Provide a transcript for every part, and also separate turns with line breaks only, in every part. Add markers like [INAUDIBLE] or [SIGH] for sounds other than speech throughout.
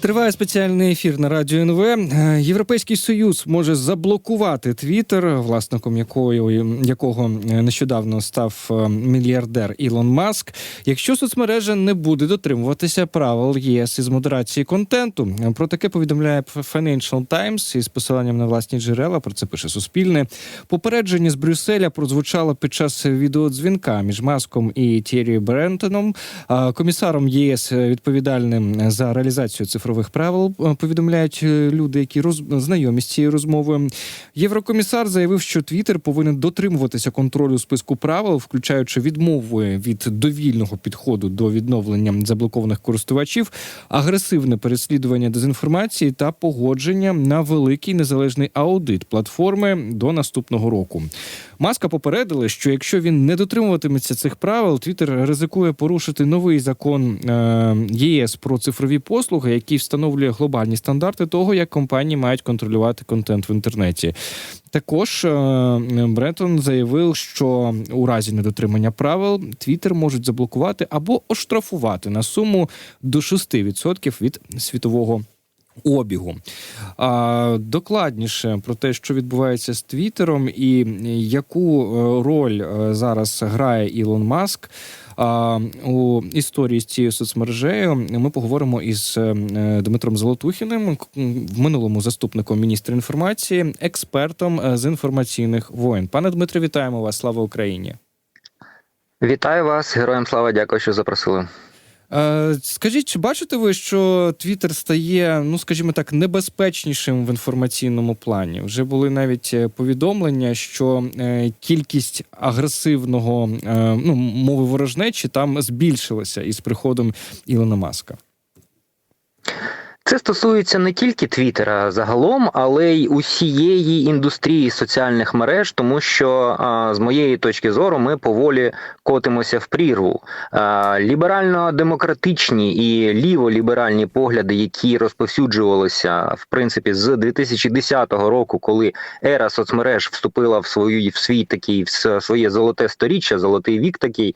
Триває спеціальний ефір на радіо НВ. Е, Європейський союз може заблокувати Твіттер, власником якої якого е, нещодавно став е, мільярдер Ілон Маск, якщо соцмережа не буде дотримуватися правил ЄС із модерації контенту. Про таке повідомляє Financial Times із посиланням на власні джерела. Про це пише Суспільне. Попередження з Брюсселя прозвучало під час відеодзвінка між Маском і Тєрі Брентоном, комісаром ЄС відповідальним за реалізацію цифрових правил. е, Повідомляють е, люди, які роз... знайомі з цією розмовою. Єврокомісар заявив, що Твіттер повинен дотримуватися контролю списку правил, включаючи відмовою від довільного підходу до відновлення заблокованих користувачів, агресивне переслідування дезінформації та погодження на великий незалежний аудит платформи до наступного року. Маска попередили, що якщо він не дотримуватиметься цих правил, Твіттер ризикує порушити новий закон е, ЄС про цифрові послуги, який встановлює глобальні стандарти того, як компанії мають контролювати контент в інтернеті. Також е, Брентон заявив, що у разі недотримання правил Твіттер можуть заблокувати або оштрафувати на суму до 6% від світового обігу. А, докладніше про те, що відбувається з Твіттером, і яку е, роль е, зараз грає Ілон Маск. У історії з цією соцмережею ми поговоримо із е, Дмитром Золотухіним, в минулому заступником міністра інформації, експертом з інформаційних воєн. Пане Дмитре, вітаємо вас! Слава Україні!
Вітаю вас, героям слава, дякую, що запросили.
Е, Скажіть, чи бачите ви, що Твіттер стає, ну скажімо так, небезпечнішим в інформаційному плані? Вже були навіть е, повідомлення, що е, кількість агресивного ну, мови ворожнечі там збільшилася із приходом Ілона Маска.
Це стосується не тільки Твіттера загалом, але й усієї індустрії соціальних мереж, тому що з моєї точки зору ми поволі котимося в прірву. Ліберально-демократичні і ліволіберальні погляди, які розповсюджувалися в принципі з 2010 року, коли ера соцмереж вступила в свою в свій такий в своє золоте сторіччя, золотий вік такий.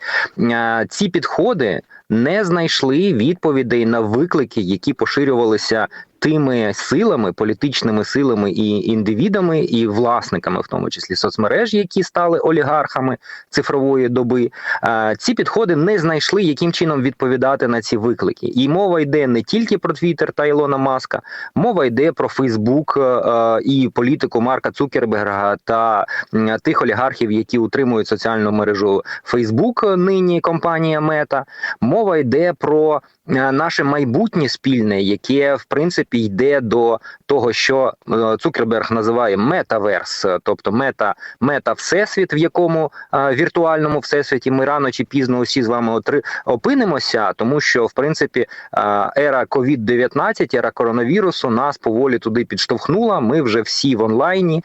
Ці підходи не знайшли відповідей на виклики, які поширювалися тими силами, політичними силами і індивідами, і власниками, в тому числі соцмереж, які стали олігархами цифрової доби. Е, Ці підходи не знайшли, яким чином відповідати на ці виклики. І мова йде не тільки про Твіттер та Ілона Маска, мова йде про Фейсбук е, і політику Марка Цукерберга та тих олігархів, які утримують соціальну мережу Фейсбук, нині компанія Мета. Мова йде про е, наше майбутнє спільне, яке в принципі йде до того, що е, Цукерберг називає метаверс, е, тобто мета, мета всесвіт, в якому е, віртуальному всесвіті ми рано чи пізно усі з вами отри, опинимося, тому що в принципі ера COVID-19, ера коронавірусу нас поволі туди підштовхнула. Ми вже всі в онлайні.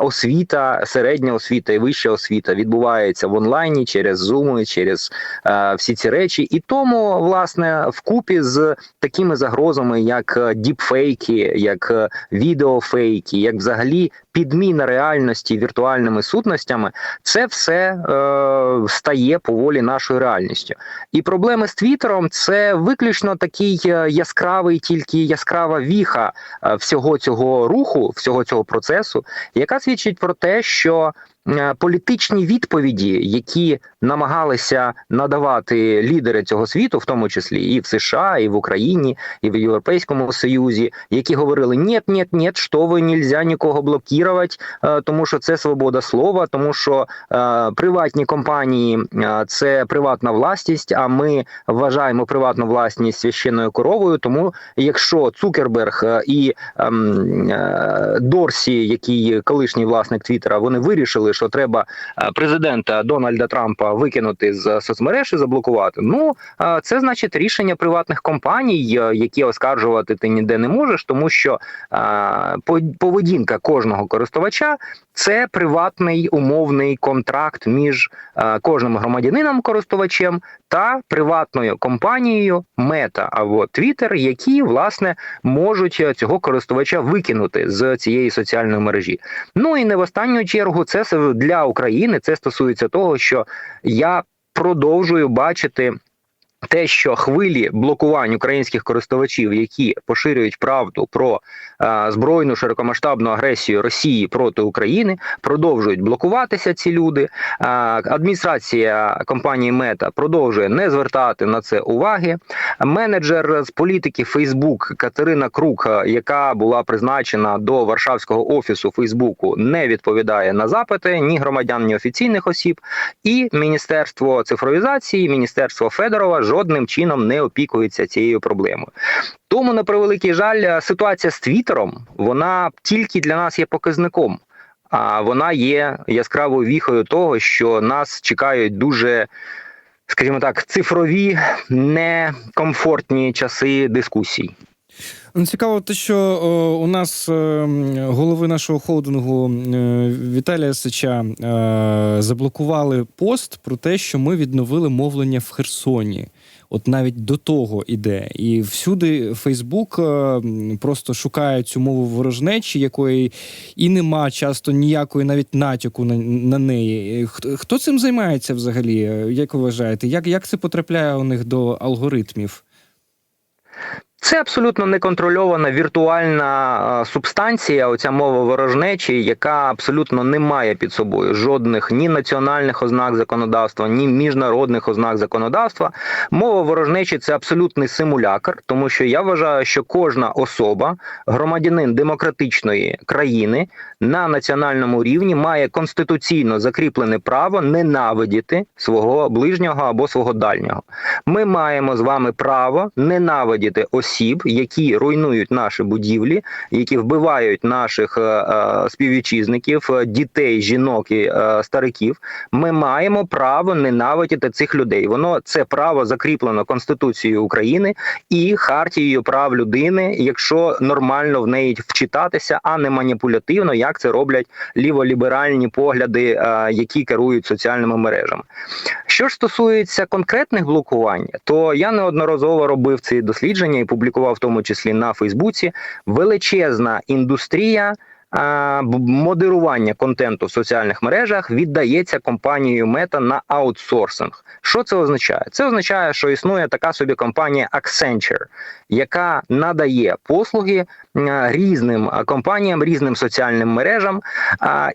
Освіта, середня освіта і вища освіта відбувається в онлайні через Zoom, через всі ці речі, і тому власне вкупі з такими загрозами, як діпфейки, як е, відеофейки, як взагалі підміна реальності віртуальними сутностями, це все е, стає поволі нашою реальністю. І проблеми з Твіттером це виключно такий е, яскравий, тільки яскрава віха е, всього цього руху, всього цього процесу, яка свідчить про те, що політичні відповіді, які намагалися надавати лідери цього світу, в тому числі і в США, і в Україні, і в Європейському Союзі, які говорили: ні, ні, ні, що ви нельзя нікого блокувати, е, тому що це свобода слова, тому що е, приватні компанії е, це приватна власність. А ми вважаємо приватну власність священною коровою. Тому якщо Цукерберг е, і ем, е, Дорсі, який колишній власник Твіттера, вони вирішили, що треба е, президента Дональда Трампа викинути з соцмереж і заблокувати. Ну е, це значить рішення приватних компаній, е, які оскаржувати ти ніде не можеш, тому що поведінка кожного користувача це приватний умовний контракт між кожним громадянином користувачем та приватною компанією Мета або Twitter, які власне можуть цього користувача викинути з цієї соціальної мережі. Ну і не в останню чергу, це для України. Це стосується того, що я продовжую бачити. Те, що хвилі блокувань українських користувачів, які поширюють правду про е, збройну широкомасштабну агресію Росії проти України, продовжують блокуватися ці люди. Е, адміністрація компанії Мета продовжує не звертати на це уваги. Менеджер з політики Фейсбук Катерина Крук, е, яка була призначена до Варшавського офісу Фейсбуку, не відповідає на запити ні громадян, ні офіційних осіб. І Міністерство цифровізації, Міністерство Федорова жодним чином не опікується цією проблемою. Тому, на превеликий жаль, ситуація з Твіттером вона тільки для нас є показником, а вона є яскравою віхою того, що нас чекають дуже. Скажімо так, цифрові некомфортні часи дискусій.
Ну, Цікаво, те, що о, у нас е, голови нашого холдингу е, Віталія Сича е, заблокували пост про те, що ми відновили мовлення в Херсоні. От навіть до того іде. І всюди Фейсбук е, просто шукає цю мову ворожнечі, якої і нема часто ніякої навіть натяку на, на неї. Хто, хто цим займається взагалі? Як ви вважаєте? Як, як це потрапляє у них до алгоритмів?
Це абсолютно неконтрольована віртуальна субстанція, оця мова ворожнечі, яка абсолютно не має під собою жодних ні національних ознак законодавства, ні міжнародних ознак законодавства. Мова ворожнечі це абсолютний симулякр, тому що я вважаю, що кожна особа, громадянин демократичної країни на національному рівні має конституційно закріплене право ненавидіти свого ближнього або свого дальнього. Ми маємо з вами право ненавидіти осіб, які руйнують наші будівлі, які вбивають наших е, е, співвітчизників, е, дітей, жінок і стариків. Ми маємо право ненавидіти цих людей. Воно це право закріплено Конституцією України і хартією прав людини, якщо нормально в неї вчитатися, а не маніпулятивно, як це роблять ліволіберальні погляди, які керують соціальними мережами. Що ж стосується конкретних блокувань, то я неодноразово робив ці дослідження і публікував в тому числі на Фейсбуці величезна індустрія. Модерування контенту в соціальних мережах віддається компанією Мета на аутсорсинг. Що це означає? Це означає, що існує така собі компанія Accenture, яка надає послуги різним компаніям, різним соціальним мережам.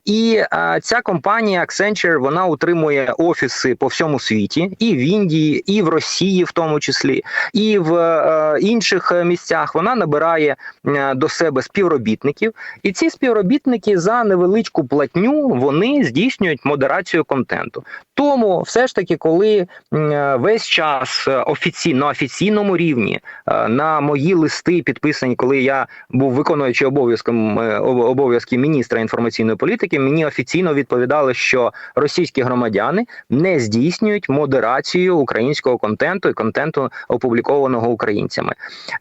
І ця компанія Accenture вона утримує офіси по всьому світі, і в Індії, і в Росії, в тому числі, і в е, інших е, місцях. Вона набирає е, до себе співробітників, і ці співробітники за невеличку платню вони здійснюють модерацію контенту. Тому, все ж таки, коли е, весь час е, офіційно офіційному рівні е, на мої листи підписані, коли я був виконуючи обов'язком е, обов'язки міністра інформаційної політики, мені офіційно відповідали, що російські громадяни не здійснюють модерацію українського контенту і контенту опублікованого українцями.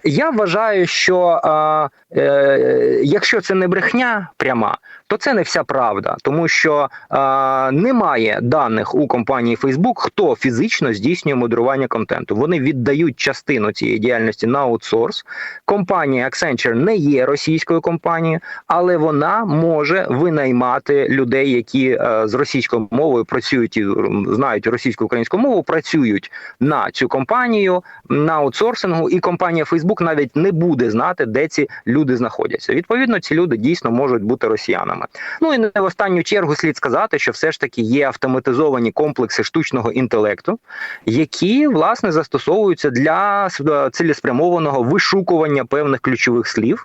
Я вважаю, що е, е, якщо це не брехня пряма, то це не вся правда, тому що е, немає даних у компанії Facebook, хто фізично здійснює модерування контенту. Вони віддають частину цієї діяльності на аутсорс. Компанія Accenture не є російською компанією, але вона може винаймати людей, які е, з російською мовою працюють і знають російську українську мову, працюють на цю компанію на аутсорсингу, і компанія Facebook навіть не буде знати, де ці люди знаходяться. Відповідно, ці люди дійсно можуть бути росіянами. Ну і не в останню чергу слід сказати, що все ж таки є автоматизовані комплекси штучного інтелекту, які власне застосовуються для с- цілеспрямованого вишукування певних ключових слів.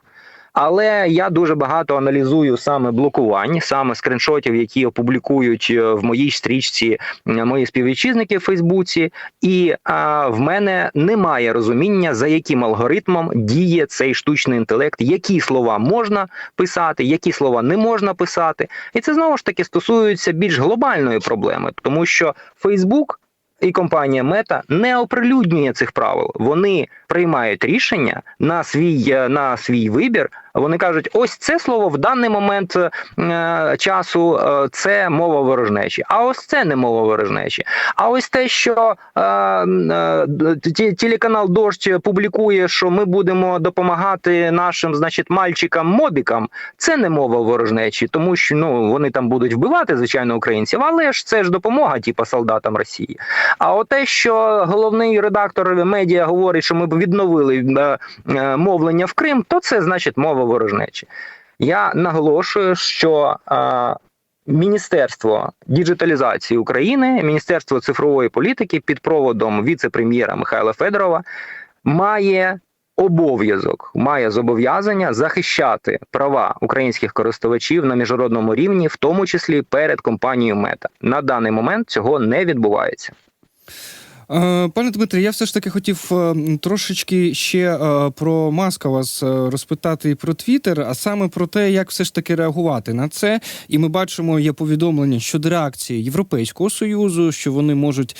Але я дуже багато аналізую саме блокувань, саме скріншотів, які опублікують е, в моїй стрічці е, мої співвітчизники в Фейсбуці, і а, в мене немає розуміння, за яким алгоритмом діє цей штучний інтелект, які слова можна писати, які слова не можна писати. І це знову ж таки стосується більш глобальної проблеми, тому що Фейсбук. І компанія Мета не оприлюднює цих правил. Вони приймають рішення на свій е, на свій вибір Вони кажуть, ось це слово в даний момент е, часу е, це мова ворожнечі, а ось це не мова ворожнечі. А ось те, що е, телеканал Дождь публікує, що ми будемо допомагати нашим, значить, мальчикам-мобікам, це не мова ворожнечі, тому що ну вони там будуть вбивати, звичайно, українців, але ж це ж допомога, типу, солдатам Росії. А от що головний редактор медіа говорить, що ми б відновили мовлення в Крим, то це значить мова ворожнечі. Я наголошую, що е, Міністерство діджиталізації України, Міністерство цифрової політики під проводом віце-прем'єра Михайла Федорова має обов'язок, має зобов'язання захищати права українських користувачів на міжнародному рівні, в тому числі перед компанією Мета. На даний момент цього не відбувається.
Е, Пане Дмитре, я все ж таки хотів е, трошечки ще е, про Маска вас розпитати і про Твіттер, а саме про те, як все ж таки реагувати на це. І ми бачимо, є повідомлення щодо реакції Європейського союзу, що вони можуть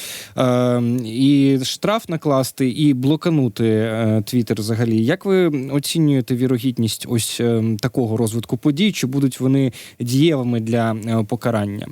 і штраф накласти, і блоканути Твіттер взагалі. Як ви оцінюєте вірогідність ось е, такого розвитку подій? Чи будуть вони дієвими для покарання?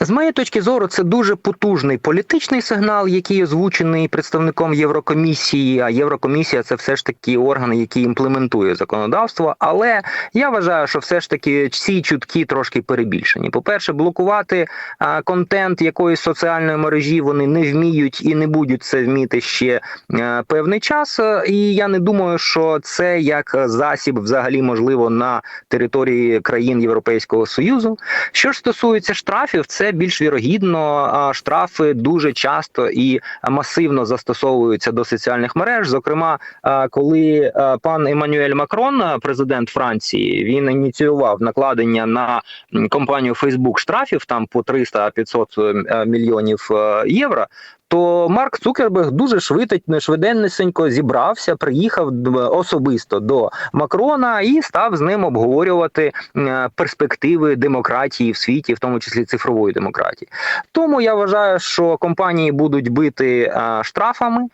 З моєї точки зору, це дуже потужний політичний сигнал, який озвучений представником Єврокомісії. А Єврокомісія це все ж таки орган, який імплементує законодавство. Але я вважаю, що все ж таки ці чутки трошки перебільшені. По-перше, блокувати а, контент якоїсь соціальної мережі вони не вміють і не будуть це вміти ще е, певний час. І я не думаю, що це як засіб взагалі можливо на території країн Європейського союзу. Що ж стосується штрафів, це більш вірогідно. Штрафи дуже часто і масивно застосовуються до соціальних мереж. Зокрема, коли пан Еммануель Макрон, президент Франції, він ініціював накладення на компанію Facebook штрафів там по 300-500 е, мільйонів е, євро. То Марк Цукерберг дуже швидко, швиденнесенько зібрався, приїхав особисто до Макрона і став з ним обговорювати е, перспективи демократії в світі, в тому числі цифрової демократії. Тому я вважаю, що компанії будуть бити е, штрафами.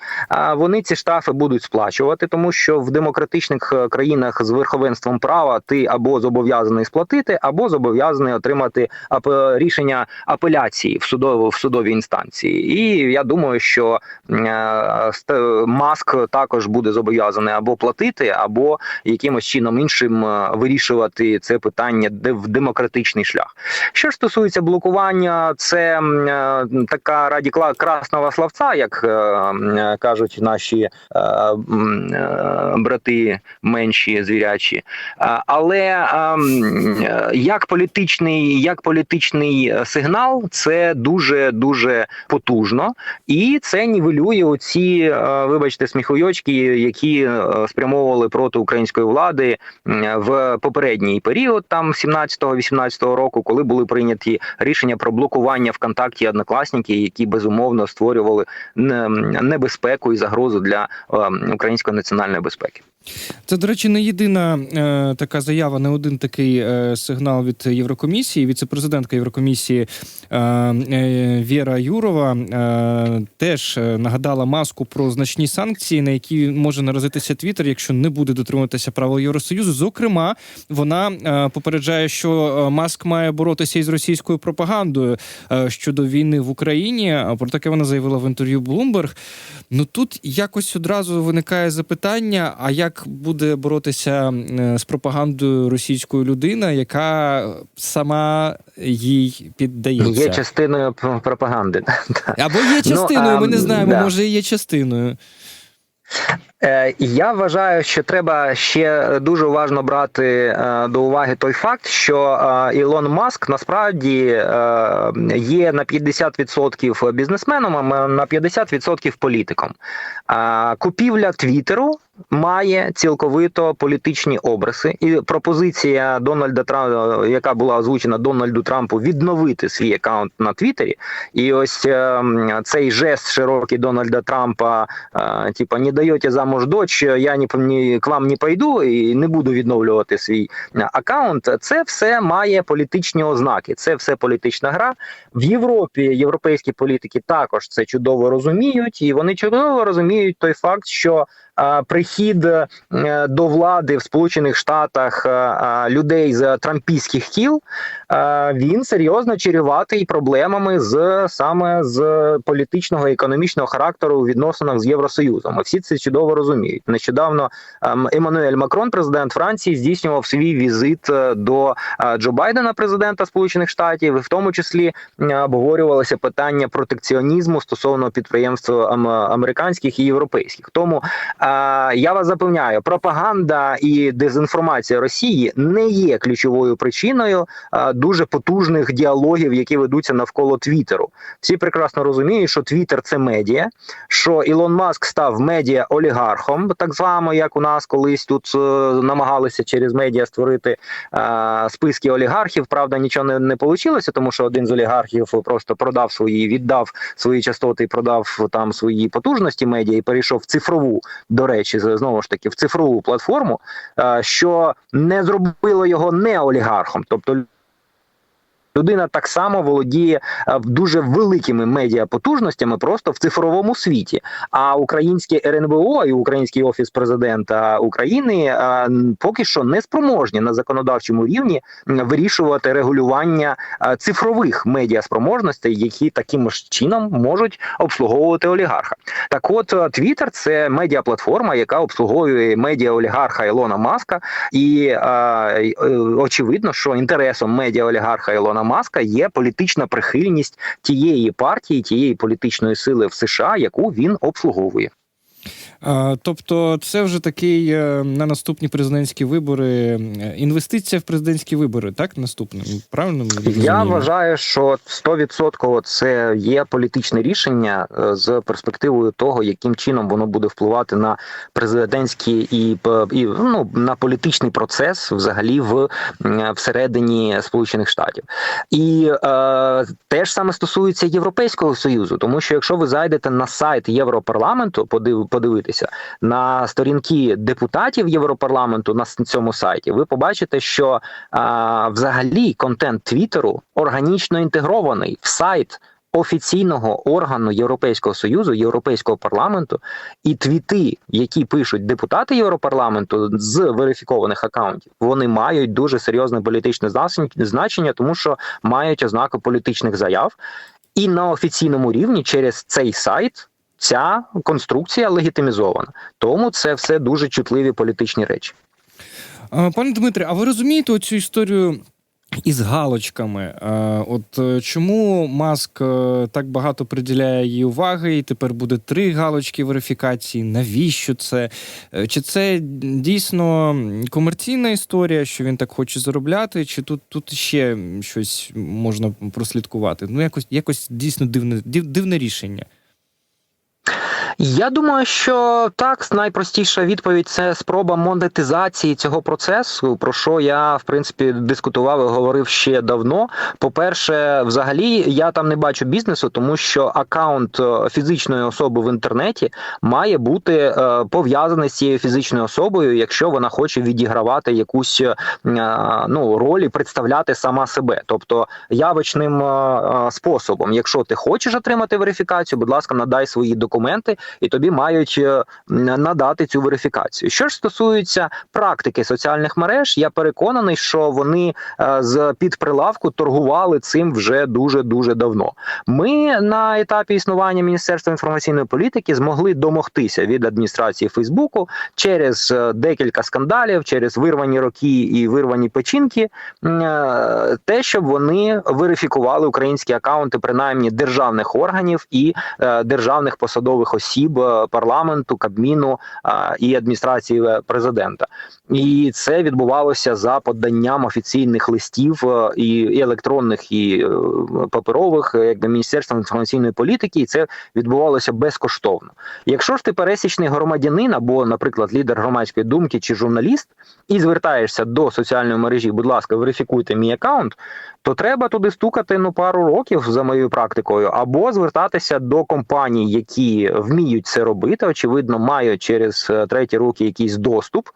Вони ці штрафи будуть сплачувати, тому що в демократичних е, країнах з верховенством права ти або зобов'язаний сплатити, або зобов'язаний отримати рішення апеляції в судову в судовій інстанції. І я думаю, що е, Маск також буде зобов'язаний або платити, або якимось чином іншим е, вирішувати це питання в демократичний шлях. Що стосується блокування, це е, така радікла красного словця, як кажуть наші брати менші звірячі. Але як політичний, як політичний сигнал, це дуже дуже потужно, і це нівелює оці, е, вибачте, сміхуйочки, які е, спрямовували проти української влади в попередній період, там 17-18 року, коли були прийняті рішення про блокування ВКонтакті однокласники, які безумовно створювали небезпеку і загрозу для е, української національної безпеки.
Це, до речі, не єдина е, така заява, не один такий е, сигнал від Єврокомісії. Віце-президентка Єврокомісії е, е, Віра Юрова е, теж е, нагадала маску про значні санкції, на які може наразитися Твіттер, якщо не буде дотримуватися правил Євросоюзу. Зокрема, вона е, попереджає, що е, Маск має боротися із російською пропагандою е, щодо війни в Україні. Про таке вона заявила в інтерв'ю Bloomberg. Ну тут якось одразу виникає запитання: а як буде боротися е, з пропагандою російською людина, яка сама їй піддається?
Є частиною пропаганди. [LAUGHS]
Або є частиною,
Ну,
ми не знаємо,
да.
може є частиною.
Е, Я вважаю, що треба ще дуже уважно брати е, до уваги той факт, що Ілон Маск насправді є на 50% бізнесменом, а на 50% політиком. Купівля Твіттеру має цілковито політичні обриси, і пропозиція Дональда Трампа, яка була озвучена Дональду Трампу, відновити свій аккаунт на Твіттері. І ось е, цей жест широкий Дональда Трампа, е, типа не даєте замуж дочь, я ні, ні к вам не пойду і не буду відновлювати свій е, аккаунт. Це все має політичні ознаки. Це все політична гра. В Європі європейські політики також це чудово розуміють, і вони чудово розуміють той факт, що прихід е, до влади в Сполучених Штатах е, е, людей з трампійських кіл він серйозно чаріватий проблемами з саме з політичного і економічного характеру у відносинах з Євросоюзом. І всі це чудово розуміють. Нещодавно ем, Еммануель Макрон, президент Франції, здійснював свій візит до Джо Байдена, президента Сполучених Штатів, і в тому числі обговорювалося питання протекціонізму стосовно підприємств ам- американських і європейських. Тому я вас запевняю, пропаганда і дезінформація Росії не є ключовою причиною е, дуже потужних діалогів, які ведуться навколо Твіттеру. Всі прекрасно розуміють, що Твіттер – це медіа, що Ілон Маск став медіа олігархом, так само як у нас колись тут е, намагалися через медіа створити е, списки олігархів. Правда, нічого не, не вийшло, тому що один з олігархів просто продав свої, віддав свої частоти, продав там свої потужності медіа і перейшов в цифрову, до речі, знову ж таки в цифрову платформу, е, що не зробило його не олігархом, тобто. Людина так само володіє е, дуже великими медіапотужностями просто в цифровому світі. А українське РНБО і український офіс президента України е, поки що не спроможні на законодавчому рівні вирішувати регулювання е, цифрових медіаспроможностей, які таким ж чином можуть обслуговувати олігарха. Так, от Twitter – це медіаплатформа, яка обслуговує медіа олігарха Ілона Маска, і очевидно, що інтересом медіа олігарха Ілона Маска є політична прихильність тієї партії, тієї політичної сили в США, яку він обслуговує.
Тобто, це вже такий е, на наступні президентські вибори. е, Інвестиція в президентські вибори, так? Наступним. Правильно?
Я вважаю, що 100% це є політичне рішення е, з перспективою того, яким чином воно буде впливати на президентський і, і ну, на політичний процес взагалі в всередині Сполучених Штатів. І е, теж саме стосується Європейського союзу, тому що якщо ви зайдете на сайт Європарламенту, подив, подивитися на сторінки депутатів Європарламенту на цьому сайті, ви побачите, що а, взагалі контент Твіттеру органічно інтегрований в сайт. Офіційного органу Європейського союзу, Європейського парламенту, і твіти, які пишуть депутати Європарламенту з верифікованих акаунтів, вони мають дуже серйозне політичне значення, тому що мають ознаки політичних заяв, і на офіційному рівні через цей сайт ця конструкція легітимізована. Тому це все дуже чутливі політичні речі.
Пане Дмитре, а ви розумієте оцю історію із галочками? От е, чому Маск е, так багато приділяє їй уваги, і тепер буде три галочки верифікації? Навіщо це? Е, Чи це дійсно комерційна історія, що він так хоче заробляти, чи тут, тут ще щось можна прослідкувати? Ну, якось, якось дійсно дивне, див, дивне рішення.
Я думаю, що так, найпростіша відповідь це спроба монетизації цього процесу, про що я в принципі дискутував і говорив ще давно. По-перше, взагалі я там не бачу бізнесу, тому що акаунт е, фізичної особи в інтернеті має бути е, пов'язаний з цією фізичною особою, якщо вона хоче відігравати якусь е, ну роль і представляти сама себе, тобто явочним способом. Якщо ти хочеш отримати верифікацію, будь ласка, надай свої документи, і тобі мають е, надати цю верифікацію. Що ж стосується практики соціальних мереж, я переконаний, що вони е, з під прилавку торгували цим вже дуже дуже давно. Ми на етапі існування Міністерства інформаційної політики змогли домогтися від адміністрації Фейсбуку через е, декілька скандалів, через вирвані роки і вирвані печінки, те, щоб вони верифікували українські акаунти, принаймні державних органів і державних посадових осіб е, парламенту, кабміну е, і адміністрації президента. І це відбувалося за поданням офіційних листів е, і, електронних, і паперових, е, як Міністерства інформаційної політики, і це відбувалося безкоштовно. Якщо ж ти пересічний громадянин або, наприклад, лідер громадської думки чи журналіст, і звертаєшся до соціальної мережі, будь ласка, верифікуйте мій аккаунт, то треба туди стукати ну пару років за моєю практикою, або звертатися до компаній, які вміють це робити. Очевидно, мають через е, треті руки якийсь доступ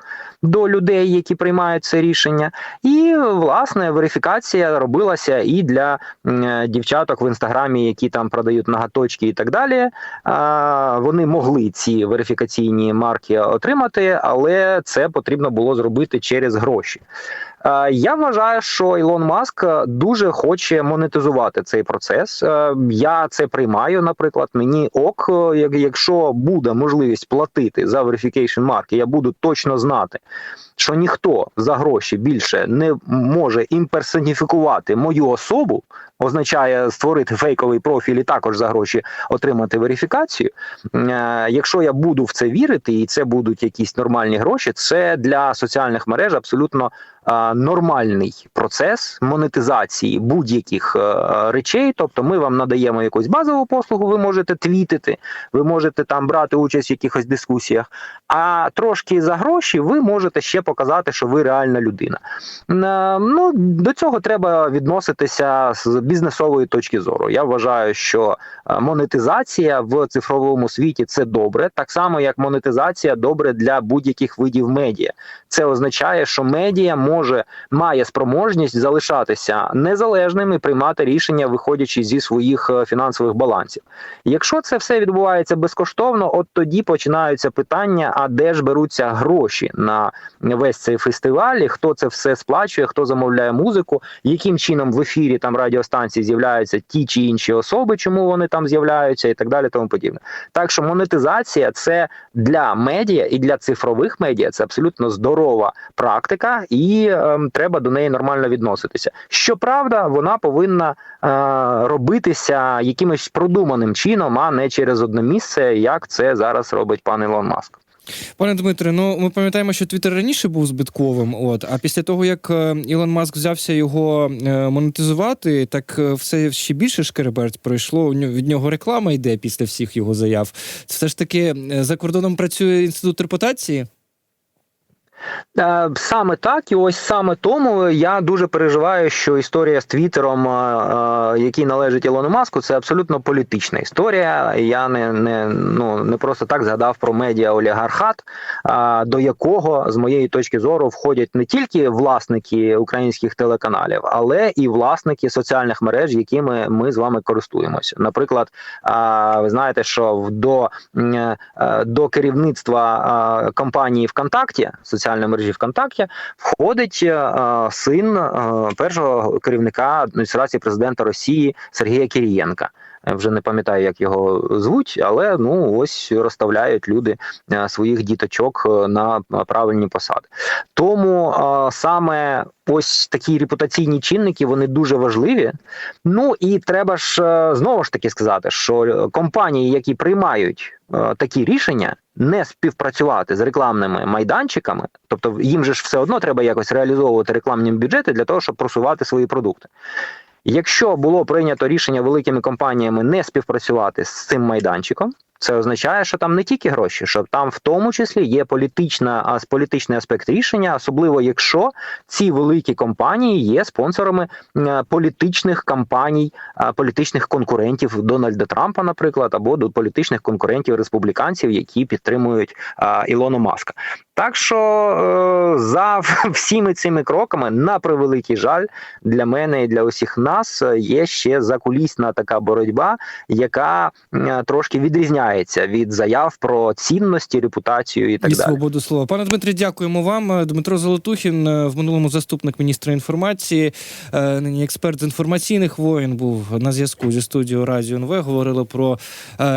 до людей, які приймають це рішення. І власне верифікація робилася і для е, дівчаток в інстаграмі, які там продають нагаточки і так далі. Вони могли ці верифікаційні марки отримати, але це потрібно було зробити через гроші. Е, Я вважаю, що Ілон Маск е, дуже хоче монетизувати цей процес. Е, Я це приймаю. Наприклад, мені ок, якщо буде можливість платити за верифікейшн марки, я буду точно знати, що ніхто за гроші більше не може імперсоніфікувати мою особу, означає створити фейковий профіль і також за гроші отримати верифікацію. Е, Якщо я буду в це вірити, і це будуть якісь нормальні гроші, це для соціальних мереж абсолютно е, нормальний процес монетизації будь-яких е, речей. Тобто, ми вам надаємо якусь базову послугу, ви можете твітити, ви можете там брати участь в якихось дискусіях. А трошки за гроші ви можете ще показати, що ви реальна людина. Ну до цього треба відноситися з бізнесової точки зору. Я вважаю, що е, монетизація в цифровому світі це добре, так само як монетизація добре для будь-яких видів медіа. Це означає, що медіа може має спроможність залишатися незалежним і приймати рішення, виходячи зі своїх е, фінансових балансів. Якщо це все відбувається безкоштовно, от тоді починаються питання: а де ж беруться гроші на весь цей фестиваль, хто це все сплачує, хто замовляє музику, яким чином в ефірі там радіостанції з'являються ті чи інші особи, чому вони там з'являються, і так далі, тому подібне. Так що монетизація це для медіа і для цифрових медіа це абсолютно здорова практика, і ем, треба до неї нормально відноситися. Щоправда, вона повинна е, робитися якимось продуманим чином, а не через одне місце, як це зараз робить пан Ілон Маск.
Пане Дмитре, ну ми пам'ятаємо, що Твіттер раніше був збитковим. От а після того як е, Ілон Маск взявся його е, монетизувати, так е, все ще більше шкереберть пройшло. Від нього реклама йде після всіх його заяв. Все ж таки за кордоном працює інститут репутації.
Е, Саме так, і ось саме тому я дуже переживаю, що історія з Твіттером, е, е, який належить Ілону Маску, це абсолютно політична історія. Я не, не, ну, не просто так згадав про медіа олігархат, до якого, з моєї точки зору, входять не тільки власники українських телеканалів, але і власники соціальних мереж, якими ми з вами користуємося. Наприклад, ви знаєте, що до, до керівництва компанії ВКонтакті, соціальної мережі ВКонтакті, входить е, син е, першого керівника адміністрації президента Росії Сергія Кірієнка. Вже не пам'ятаю, як його звуть, але ну ось розставляють люди е, своїх діточок е, на правильні посади. Тому е, саме ось такі репутаційні чинники вони дуже важливі. Ну і треба ж е, знову ж таки сказати, що компанії, які приймають е, такі рішення, не співпрацювати з рекламними майданчиками, тобто їм же ж все одно треба якось реалізовувати рекламні бюджети для того, щоб просувати свої продукти. Якщо було прийнято рішення великими компаніями не співпрацювати з цим майданчиком, це означає, що там не тільки гроші, що там в тому числі є політична політичний аспект рішення, особливо якщо ці великі компанії є спонсорами е, політичних кампаній, політичних конкурентів Дональда Трампа, наприклад, або до політичних конкурентів республіканців, які підтримують Ілону Маска. Так що е, за [LAUGHS] всіми цими кроками, на превеликий жаль, для мене і для усіх нас е, є ще закулісна така боротьба, яка е, трошки відрізняється від заяв про цінності, репутацію і так
і
далі.
свободу слова. Пане Дмитрі, дякуємо вам. Дмитро Золотухін, в минулому заступник міністра інформації, нині експерт з інформаційних воєн, був на зв'язку зі студією Радіо НВ. Говорили про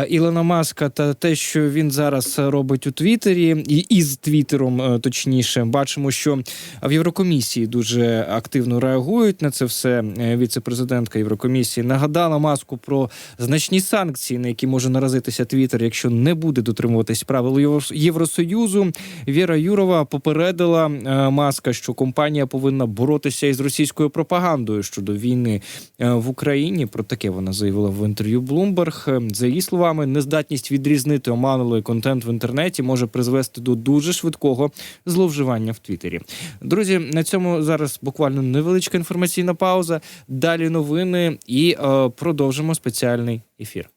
Ілона Маска та те, що він зараз робить у Твіттері, і із Твіттером, е, точніше, бачимо, що в Єврокомісії дуже активно реагують на це все. Е, Віце-президентка Єврокомісії нагадала маску про значні санкції, на які може наразитися Твіттер, якщо не буде дотримуватись правил Євро- Євросоюзу. Віра Юрова попередила е, маска, що компанія повинна боротися із російською пропагандою щодо війни в Україні. Про таке вона заявила в інтерв'ю Bloomberg. За її словами, нездатність відрізнити оманулий контент в інтернеті може призвести до дуже швидкого зловживання в Твіттері. Друзі, на цьому зараз буквально невеличка інформаційна пауза. Далі новини і е, продовжимо спеціальний ефір.